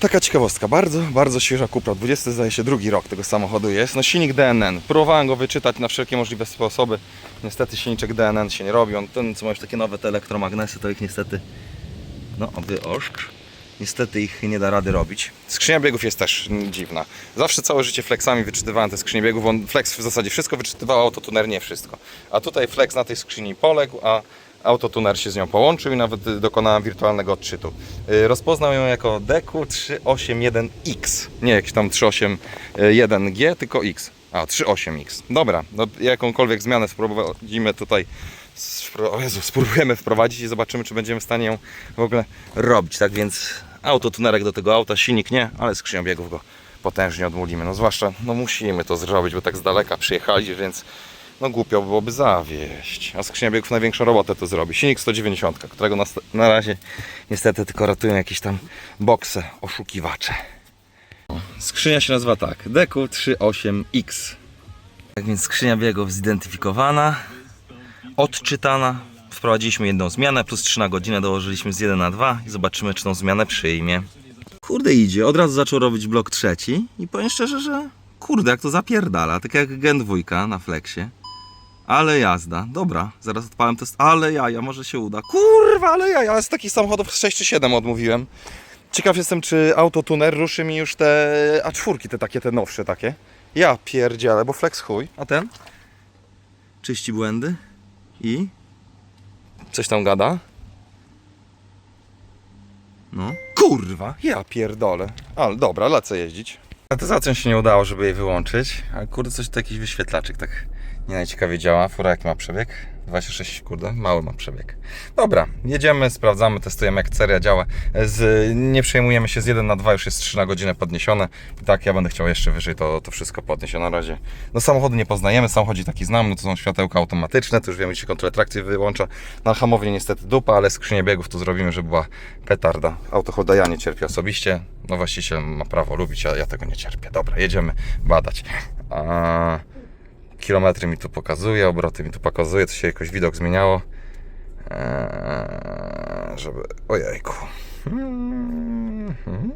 Taka ciekawostka, bardzo, bardzo świeża kupra, 20 zdaje się drugi rok tego samochodu jest. No silnik DNN, próbowałem go wyczytać na wszelkie możliwe sposoby. Niestety silniczek DNN się nie robi, on ten co ma już takie nowe te elektromagnesy, to ich niestety, no wyoszcz, niestety ich nie da rady robić. Skrzynia biegów jest też dziwna. Zawsze całe życie flexami wyczytywałem te skrzynie biegów, on flex w zasadzie wszystko wyczytywał, autotuner nie wszystko. A tutaj flex na tej skrzyni poległ, a autotuner się z nią połączył i nawet dokonałem wirtualnego odczytu. Y, Rozpoznał ją jako DQ381X. Nie jakiś tam 381G, tylko X. A, 38X. Dobra, no jakąkolwiek zmianę spróbujemy tutaj o Jezu, spróbujemy wprowadzić i zobaczymy, czy będziemy w stanie ją w ogóle robić. Tak więc autotunerek do tego auta, silnik nie, ale skrzynią biegów go potężnie odmulimy. No zwłaszcza, no musimy to zrobić, bo tak z daleka przyjechali, więc no głupio byłoby zawieść. A skrzynia biegów największą robotę to zrobi. Silnik 190, którego na, na razie niestety tylko ratują jakieś tam bokse oszukiwacze. Skrzynia się nazywa tak, DQ38X. Tak więc skrzynia biegów zidentyfikowana, odczytana. Wprowadziliśmy jedną zmianę, plus 3 na godzinę dołożyliśmy z 1 na 2 i zobaczymy, czy tą zmianę przyjmie. Kurde idzie, od razu zaczął robić blok trzeci i powiem szczerze, że kurde jak to zapierdala, tak jak Gen 2 na flexie. Ale jazda, dobra, zaraz odpalam test, ale jaja, może się uda. Kurwa, ale jaja, ja z takich samochodów 6 czy 7 odmówiłem. Ciekaw jestem, czy autotuner ruszy mi już te A4, te takie, te nowsze takie. Ja pierdzielę, bo flex chuj. A ten? Czyści błędy i coś tam gada. No. Kurwa, ja pierdolę. Ale dobra, lecę jeździć. Statyzacją się nie udało, żeby jej wyłączyć, ale kurde, coś to jakiś wyświetlaczek tak nie działa. Fura jaki ma przebieg? 26, kurde, mały ma przebieg. Dobra, jedziemy, sprawdzamy, testujemy jak seria działa. Z, nie przejmujemy się z 1 na 2, już jest 3 na godzinę podniesione. I tak, ja będę chciał jeszcze wyżej to, to wszystko podnieść. A na razie, no samochodu nie poznajemy, samochodzi taki znam, no to są światełka automatyczne, to już wiemy, gdzie się kontrolę trakcji wyłącza. Na hamowni niestety dupa, ale skrzynię biegów to zrobimy, żeby była petarda. Autoholda ja nie cierpię osobiście, no właściciel ma prawo lubić, a ja tego nie cierpię. Dobra, jedziemy badać. A... Kilometry mi tu pokazuje, obroty mi tu pokazuje, to się jakoś widok zmieniało. Eee, żeby. Ojejku. Mhm.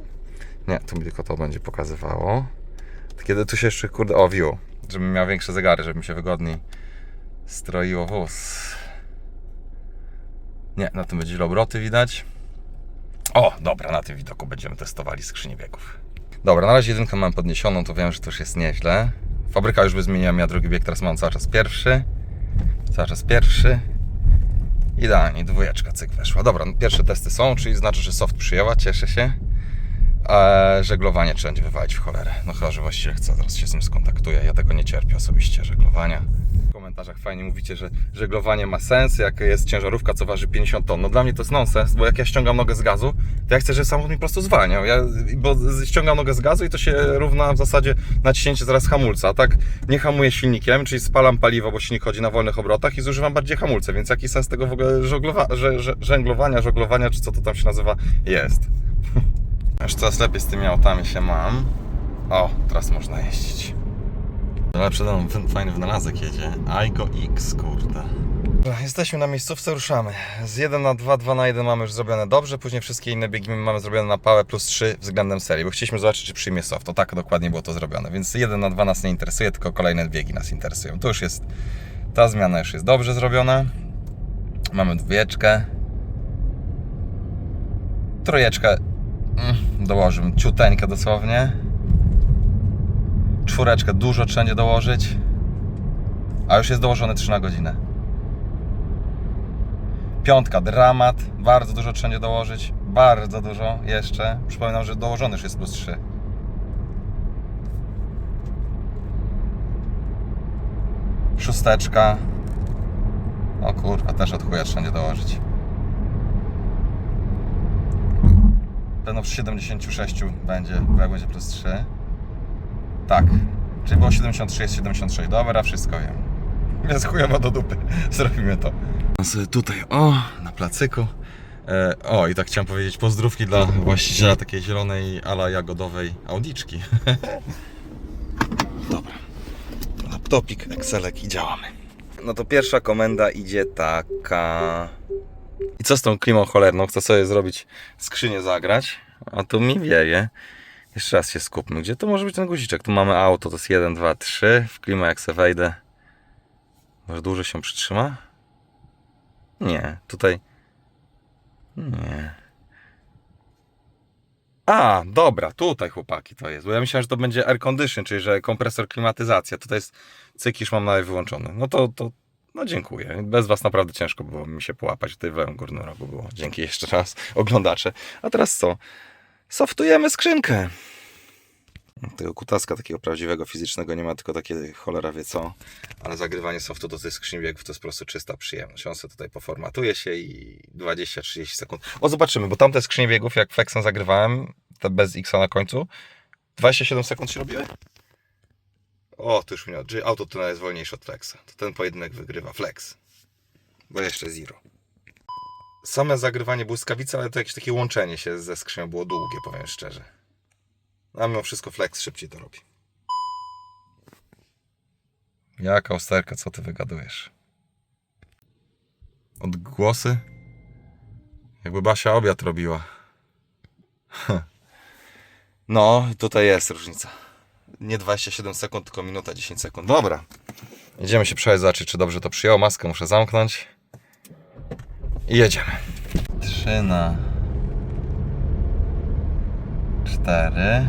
Nie, tu mi tylko to będzie pokazywało. Kiedy tu się jeszcze, kurde, o view, żebym miał większe zegary, żeby mi się wygodniej stroiło wóz. Nie, na tym będzie źle obroty widać. O, dobra, na tym widoku będziemy testowali skrzynię biegów. Dobra, na razie jedynkę mam podniesioną, to wiem, że to już jest nieźle. Fabryka już by zmieniła, ja drugi bieg, teraz mam cały czas pierwszy. Cały czas pierwszy. Idealnie, dwójeczka, cyk weszła. Dobra, no pierwsze testy są, czyli znaczy, że soft przyjęła, cieszę się. A żeglowanie trzeba będzie wywalić w cholerę. No chyba, że właściciel chce, zaraz się z nim skontaktuję. Ja tego nie cierpię osobiście, żeglowania. Komentarzach fajnie mówicie, że żeglowanie ma sens, jak jest ciężarówka, co waży 50 ton. No dla mnie to jest nonsens, bo jak ja ściągam nogę z gazu, to ja chcę, żeby samochód mi po prostu zwalniał. Ja, bo ściągam nogę z gazu i to się równa w zasadzie naciśnięcie zaraz hamulca. Tak nie hamuję silnikiem, czyli spalam paliwo, bo silnik chodzi na wolnych obrotach i zużywam bardziej hamulce, więc jaki sens tego w ogóle żeglowa- że, że, żęglowania, żeglowania, czy co to tam się nazywa, jest. Już coraz lepiej z tymi autami się mam. O, teraz można jeździć. Ale przede mną fajny wynalazek jedzie. Aigo X, kurde. Jesteśmy na miejscówce, ruszamy. Z 1 na 2, 2 na 1 mamy już zrobione dobrze, później wszystkie inne biegi mamy zrobione na pałę plus 3 względem serii, bo chcieliśmy zobaczyć, czy przyjmie soft. To tak dokładnie było to zrobione, więc 1 na 2 nas nie interesuje, tylko kolejne biegi nas interesują. Tu już jest, ta zmiana już jest dobrze zrobiona. Mamy dwójeczkę. Trójeczkę mm, dołożymy ciuteńkę dosłownie. Czwóreczkę dużo wszędzie dołożyć. A już jest dołożone 3 na godzinę. Piątka dramat, bardzo dużo wszędzie dołożyć. Bardzo dużo jeszcze. Przypominam, że dołożony już jest plus 3. Szósteczka. O kurwa, też od chuja wszędzie dołożyć. Pewno przy 76 będzie, jak będzie plus 3. Tak. Czyli było 73, jest 76. Dobra, wszystko wiem. Więc chujowo do dupy. Zrobimy to. Sobie tutaj, o, na placyku. E, o, i tak chciałem powiedzieć pozdrówki dla właściciela takiej zielonej ala jagodowej Audiczki. Dobra. Laptopik, Excelek i działamy. No to pierwsza komenda idzie taka... I co z tą klimą cholerną? Chcę sobie zrobić skrzynię zagrać. A tu mi wieje. Jeszcze raz się skupmy. Gdzie to może być ten guziczek? Tu mamy auto, to jest 1, 2, 3. W klimę jak se wejdę. Może dłużej się przytrzyma? Nie, tutaj... Nie. A, dobra, tutaj chłopaki to jest. Bo ja myślałem, że to będzie air condition, czyli że kompresor klimatyzacja. Tutaj jest cykisz mam nawet wyłączony. No to, to no dziękuję. Bez was naprawdę ciężko było mi się połapać. Tutaj w lewym górnym rogu było. Dzięki jeszcze raz, oglądacze. A teraz co? Softujemy skrzynkę. Tego kutaska takiego prawdziwego, fizycznego nie ma, tylko takie cholera wie co. Ale zagrywanie softu do tych skrzyń biegów to jest po prostu czysta przyjemność. On sobie tutaj poformatuje się i 20-30 sekund. O, zobaczymy, bo tamte skrzynie biegów, jak Flexem zagrywałem, te bez X na końcu, 27 sekund się robiły? O, to już mnie, auto to jest wolniejsze od Flexa. To ten pojedynek wygrywa Flex. Bo jeszcze Zero. Same zagrywanie błyskawicy, ale to jakieś takie łączenie się ze skrzynią było długie, powiem szczerze. A mimo wszystko Flex szybciej to robi. Jaka usterka, co ty wygadujesz? Odgłosy? Jakby Basia obiad robiła. No, tutaj jest różnica. Nie 27 sekund, tylko minuta 10 sekund. Dobra. Jedziemy się przejść, zobaczyć, czy dobrze to przyjął. Maskę muszę zamknąć. Jedziemy. 3 na 4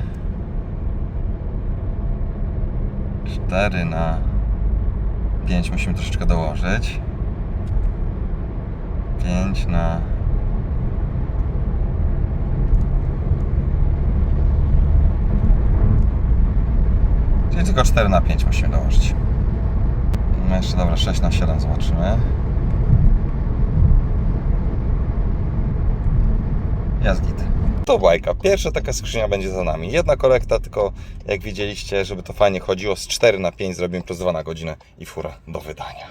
4 na 5 musimy troszeczkę dołożyć 5 na Czyli tylko 4 na 5 musimy dołożyć. No jeszcze dobra, 6 na 7 zobaczymy. Git. To bajka. Pierwsza taka skrzynia będzie za nami. Jedna korekta, tylko jak widzieliście, żeby to fajnie chodziło, z 4 na 5 zrobimy plus 2 na godzinę i fura do wydania.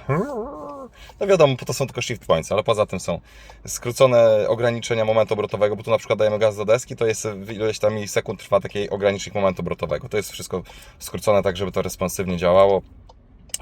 No wiadomo, to są tylko shift points, ale poza tym są skrócone ograniczenia momentu obrotowego, bo tu na przykład dajemy gaz do deski, to jest ileś tam milisekund trwa taki ogranicznik momentu obrotowego. To jest wszystko skrócone tak, żeby to responsywnie działało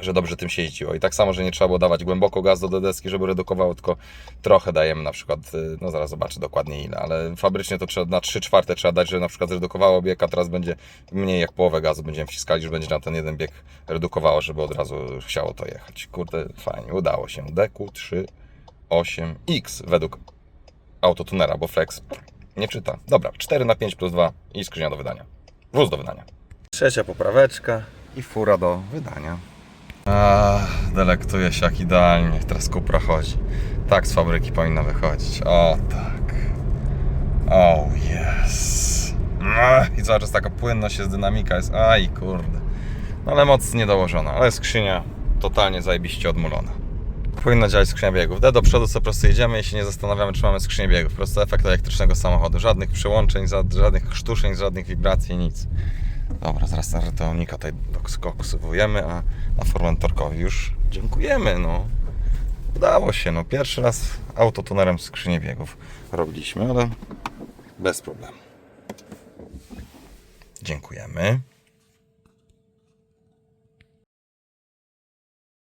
że dobrze tym się jeździło. I tak samo, że nie trzeba było dawać głęboko gaz do deski, żeby redukowało, tylko trochę dajemy na przykład, y, no zaraz zobaczę dokładnie ile, ale fabrycznie to trzeba na 3 czwarte trzeba dać, żeby na przykład zredukowało bieg, a teraz będzie mniej jak połowę gazu będziemy wciskali, że będzie na ten jeden bieg redukowało, żeby od razu chciało to jechać. Kurde, fajnie, udało się. DQ3 8X według autotunera, bo Flex nie czyta. Dobra, 4 na 5 plus 2 i skrzynia do wydania. Wóz do wydania. Trzecia popraweczka i fura do wydania. A, delektuję się jak idealnie. Teraz kupra chodzi. Tak z fabryki powinna wychodzić. O tak. O yes. Ach, I cały czas taka płynność jest, dynamika jest. Aj kurde. No ale moc nie dołożona. Ale skrzynia totalnie zajebiście odmulona. Powinna działać skrzynia biegów. D do przodu co po prostu jedziemy i się nie zastanawiamy, czy mamy skrzynię biegów. Po prostu efekt elektrycznego samochodu. Żadnych przyłączeń, żadnych krztuszeń, żadnych wibracji, nic. Dobra, zaraz na rytownika tutaj doksywujemy, a, a Formentorkowi już dziękujemy, no. Udało się, no. Pierwszy raz autotunerem skrzynię biegów robiliśmy, ale bez problemu. Dziękujemy.